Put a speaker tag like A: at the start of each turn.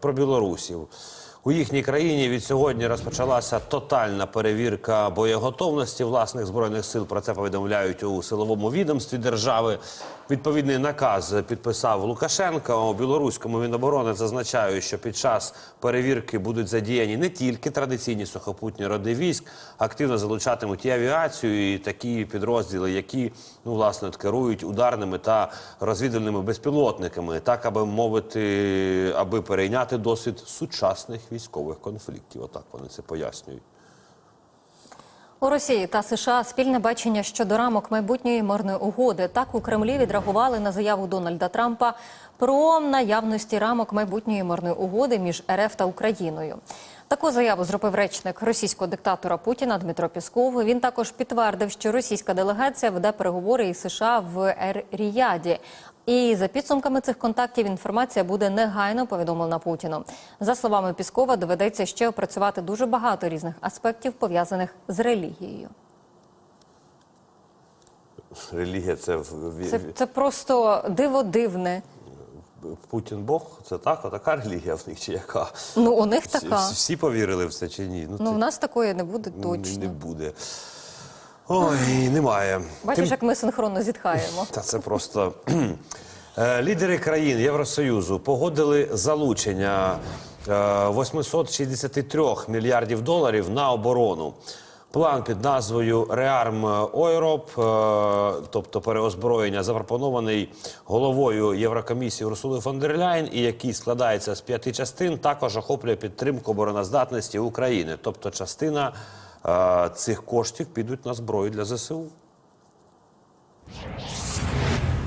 A: Про білорусів у їхній країні від сьогодні розпочалася тотальна перевірка боєготовності власних збройних сил. Про це повідомляють у силовому відомстві держави. Відповідний наказ підписав Лукашенко. У білоруському міноборони зазначають, що під час перевірки будуть задіяні не тільки традиційні сухопутні роди військ, активно залучатимуть і авіацію, і такі підрозділи, які ну власне керують ударними та розвідувальними безпілотниками, так аби мовити, аби перейняти досвід сучасних військових конфліктів. Отак вони це пояснюють.
B: У Росії та США спільне бачення щодо рамок майбутньої мирної угоди. Так у Кремлі відреагували на заяву Дональда Трампа про наявності рамок майбутньої мирної угоди між РФ та Україною. Таку заяву зробив речник російського диктатора Путіна Дмитро Пісков. Він також підтвердив, що російська делегація веде переговори із США в Ер-Ріяді. І за підсумками цих контактів інформація буде негайно повідомлена Путіну. За словами Піскова, доведеться ще опрацювати дуже багато різних аспектів пов'язаних з релігією.
A: Релігія це, в-
B: Це, це просто диво дивне.
A: Путін Бог. Це так, отака релігія в них чи яка?
B: Ну у них така.
A: всі повірили в це чи ні?
B: Ну
A: це
B: в нас такої не буде
A: не буде. Ой, немає.
B: Бачиш, як ми синхронно зітхаємо.
A: Та це просто Е, лідери країн Євросоюзу погодили залучення е, 863 мільярдів доларів на оборону. План під назвою Реарм Ойроп, тобто переозброєння, запропонований головою Єврокомісії Урсули фон дер Ляйн, і який складається з п'яти частин, також охоплює підтримку обороноздатності України. Тобто, частина е, цих коштів підуть на зброю для ЗСУ.